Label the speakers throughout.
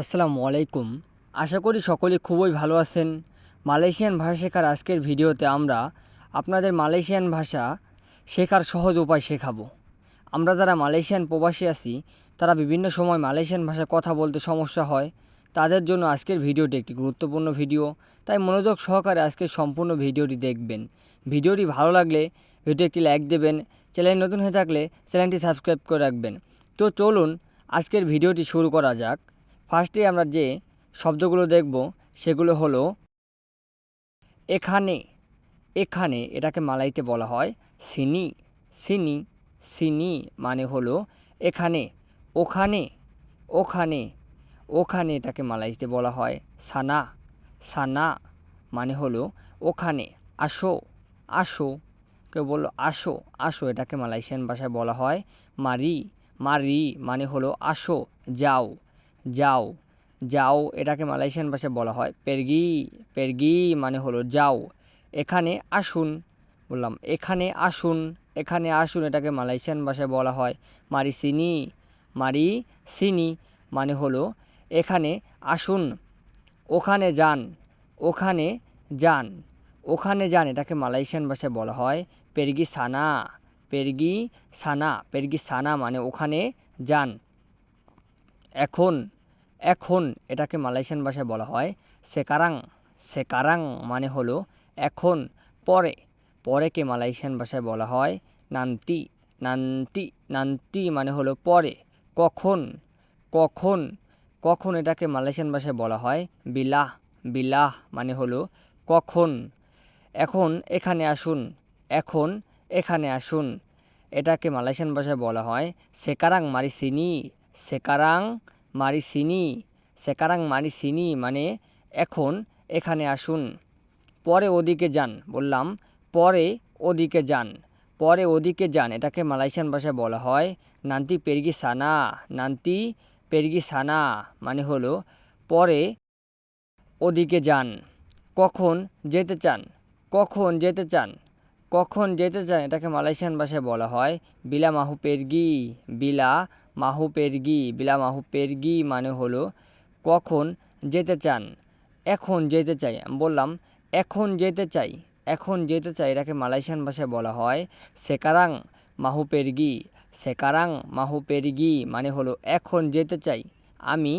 Speaker 1: আসসালামু আলাইকুম। আশা করি সকলে খুবই ভালো আছেন। মালয়েশিয়ান ভাষা শেখার আজকের ভিডিওতে আমরা আপনাদের মালয়েশিয়ান ভাষা শেখার সহজ উপায় শেখাবো। আমরা যারা মালয়েশিয়ান প্রবাসী আছি, তারা বিভিন্ন সময় মালয়েশিয়ান ভাষায় কথা বলতে সমস্যা হয়। তাদের জন্য আজকের ভিডিওটি একটি গুরুত্বপূর্ণ ভিডিও। তাই মনোযোগ সহকারে আজকের সম্পূর্ণ ভিডিওটি দেখবেন। ভিডিওটি ভালো লাগলে ভিডিও একটি লাইক দেবেন, চ্যানেল নতুন হয়ে থাকলে চ্যানেলটি সাবস্ক্রাইব করে রাখবেন। তো চলুন আজকের ভিডিওটি শুরু করা যাক। ফার্স্টে আমরা যে শব্দগুলো দেখব, সেগুলো হলো এখানে। এখানে এটাকে মালাইতে বলা হয় সিনি। সিনি সিনি মানে হলো এখানে, ওখানে ওখানে। ওখানে এটাকে মালাইতে বলা হয় সানা। সানা মানে হলো ওখানে, আসো আসো। কেউ বলল আসো আসো এটাকে মালয়েশিয়ান ভাষায় বলা হয় মারি। মারি মানে হলো আসো, যাও। যাও যাও এটাকে মালয়েশিয়ান ভাষায় বলা হয়। পেরগি পেরগি মানে হলো যাও। এখানে আসুন, বললাম, এখানে আসুন এখানে আসুন এটাকে মালয়েশিয়ান ভাষায় বলা হয়। মারি সিনি মারি সিনি মানে হলো এখানে আসুন, ওখানে যান ওখানে যান ওখানে যান এটাকে মালয়েশিয়ান ভাষায় বলা হয়। পেরগি সানা পেরগি সানা পেরগি সানা মানে ওখানে যান। এখন এখন এটাকে মালয়েশিয়ান ভাষায় বলা হয় সেকারাং। সেকারাং মানে হলো এখন, পরে। পরেকে মালয়েশিয়ান ভাষায় বলা হয় নান্তি। নান্তি নান্তি মানে হলো পরে, কখন কখন। কখন এটাকে মালয়েশিয়ান ভাষায় বলা হয় বিলাহ। বিলাহ মানে হলো কখন। এখন এখানে আসুন, এখন এখানে আসুন। এটাকে মালয়েশিয়ান ভাষায় বলা হয় সেকারাং মারি সিনি। সেকারাং মারি সিনি সেকারাং মারি সিনি মানে এখন, এখানে আসুন। পরে ওদিকে যান, বললাম, পরে ওদিকে যান, পরে ওদিকে যান, এটাকে মালয়েশিয়ান ভাষায় বলা হয় নান্তি পেরগি সানা নান্তি পেরগি সানা মানে হলো পরে ওদিকে যান, কখন যেতে চান, কখন যেতে চান। কখন যেতে চান এটাকে মালয়েশিয়ান ভাষায় বলা হয় বিলা মাহু পেরগি। বিলা মাহু পেরগি, বিলা মাহু পেরগি মানে হলো কখন যেতে চান। এখন যেতে চাই, আমি বললাম এখন যেতে চাই, এখন যেতে চাই, এটাকে মালয়েশিয়ান ভাষায় বলা হয় সেকারাং মাহু পেরগি। সেকারাং মাহু পেরগি মানে হলো এখন যেতে চাই, আমি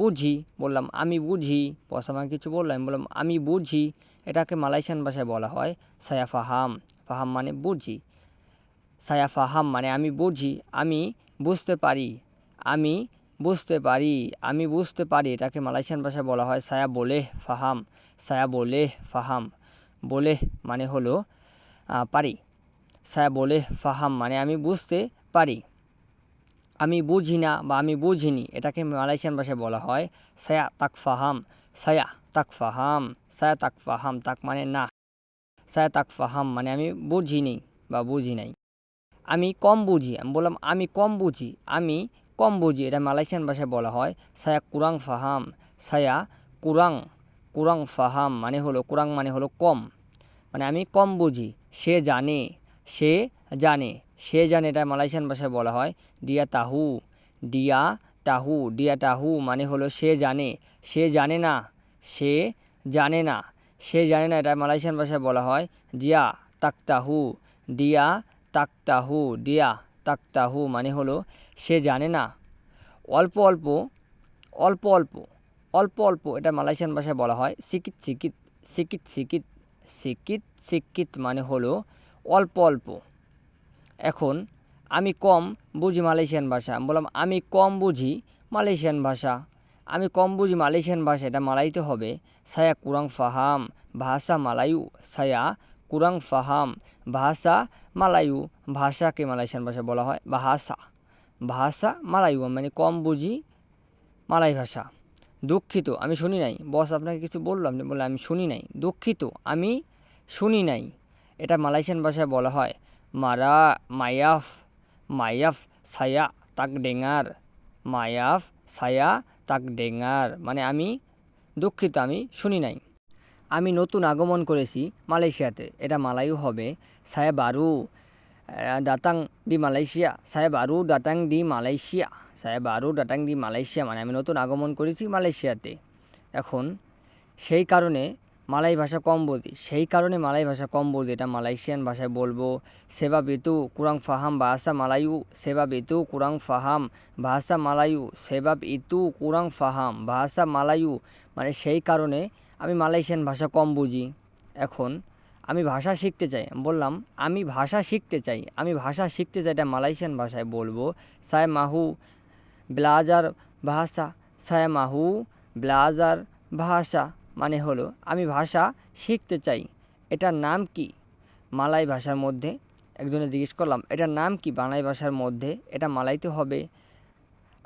Speaker 1: বুঝি, বললাম, আমি বুঝি। পসামা কিছু বললাম বললাম, আমি বুঝি। এটাকে মালয়েশিয়ান ভাষায় বলা হয় সায়া ফাহাম। ফাহাম মানে বুঝি। সায়া ফাহাম মানে আমি বুঝি, আমি বুঝতে পারি, আমি বুঝতে পারি, আমি বুঝতে পারি। এটাকে মালয়েশিয়ান ভাষায় বলা হয় সায়া বলে ফাহাম। সায়া বলে ফাহাম। বলে মানে হলো পারি। সায়া বলে ফাহাম মানে আমি বুঝতে পারি। আমি বুঝি না বা আমি বুঝিনি, এটাকে মালয়েশিয়ান ভাষায় বলা হয় সায়া তাক ফাহাম। সায়া তাক ফাহাম, সায়া তাক ফাহাম, তাক মানে না। সায়া তাক ফাহাম মানে আমি বুঝিনি বা বুঝি নাই। আমি কম বুঝি, আমি বললাম আমি কম বুঝি, আমি কম বুঝি, এটা মালয়েশিয়ান ভাষায় বলা হয় সায়া কুরাং ফাহাম। সায়া কুরাং কুরাং ফাহাম মানে হলো, কুরাং মানে হলো কম। মানে আমি কম বুঝি, সে জানে সে জানে সে জানে এটা মালয়েশিয়ান ভাষায় বলা হয় ডিয়া তাহু ডিয়া তাহু ডিয়া তাহু মানে হলো সে জানে সে জানে না, সে জানে না, সে জানে না। এটা মালয়েশিয়ান ভাষায় বলা হয় ডিয়া তাকতাহু ডিয়া তাকতাহু ডিয়া তাকতাহু মানে হলো সে জানে না। অল্প অল্প অল্প অল্প অল্প অল্প এটা মালয়েশিয়ান ভাষায় বলা হয়, সিকিত সিকিত সিকিত সিকিত সিকিত সিকিত মানে হলো অল্প অল্প। এখন আমি কম বুঝি মালয়েশিয়ান ভাষা। আমি বললাম, আমি কম বুঝি মালয়েশিয়ান ভাষা। আমি কম বুঝি মালয়েশিয়ান ভাষা, এটা মালাইতে হবে। সায়া কুরাং ফাহাম, ভাষা মালায়ু। সায়া কুরাং ফাহাম, ভাষা মালায়ু। ভাষাকে মালয়েশিয়ান ভাষা বলা হয়। ভাষা ভাষা মালায়ু। মানে কম বুঝি মালাই ভাষা। দুঃখিত, আমি শুনি নাই। বস, আপনাকে কিছু বলল? আপনি বললেন, আমি শুনি নাই। দুঃখিত, আমি শুনি নাই। এটা মালয়েশিয়ান ভাষায় বলা হয়। মারা, মায়াফ মায়াফ সায়া তাক ডেঙ্গার মায়াফ সায়া তাক ডেঙ্গার মানে আমি দুঃখিত, আমি শুনি নাই। আমি নতুন আগমন করেছি মালয়েশিয়াতে, এটা মালায়ু হবে। সায়া বারু দাতাং দি মালয়েশিয়া সায়া বারু দাতাং দি Malaysia saya baru datang di Malaysia মানে আমি নতুন আগমন করেছি মালয়েশিয়াতে। এখন সেই কারণে মালাই ভাষা কম বুঝি সেই কারণে মালাই ভাষা কম বুঝি এটা মালয়েশিয়ান ভাষায় বলব। সেবা Betu কুরাং ফাহাম bahasa Malayu sebab itu kurang ফাহাম bahasa Malayu sebab Itu kurang ফাহাম bahasa Malayu মানে সেই কারণে আমি মালয়েশিয়ান ভাষা কম বুঝি। এখন আমি ভাষা শিখতে চাই। বললাম, আমি ভাষা শিখতে চাই। আমি ভাষা শিখতে চাই এটা মালয়েশিয়ান ভাষায় বলব। সায় মাহু ব্লাজার ভাষা, সায় মাহু ব্লাজার ভাষা মানে হলো, আমি ভাষা শিখতে চাই। এটার নাম কি? মালাই ভাষার মধ্যে একজনে জিজ্ঞেস করলাম, এটার নাম কি? বাংলাই ভাষার মধ্যে, এটা মালাইতে হবে।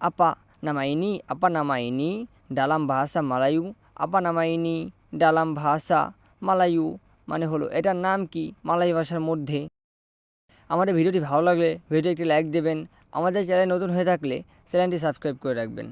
Speaker 1: আপা নামাইনি আপা নামাইনি, ডালাম ভাষা মালায়ু আপা নামাইনি, ডালাম ভাষা মালায়ু মানে হলো, এটার নাম কি? মালাই ভাষার মধ্যে। আমাদের ভিডিওটি ভালো লাগলে ভিডিও একটি লাইক দেবেন। আমাদের চ্যানেল নতুন হয়ে থাকলে, চ্যানেলটি সাবস্ক্রাইব করে রাখবেন।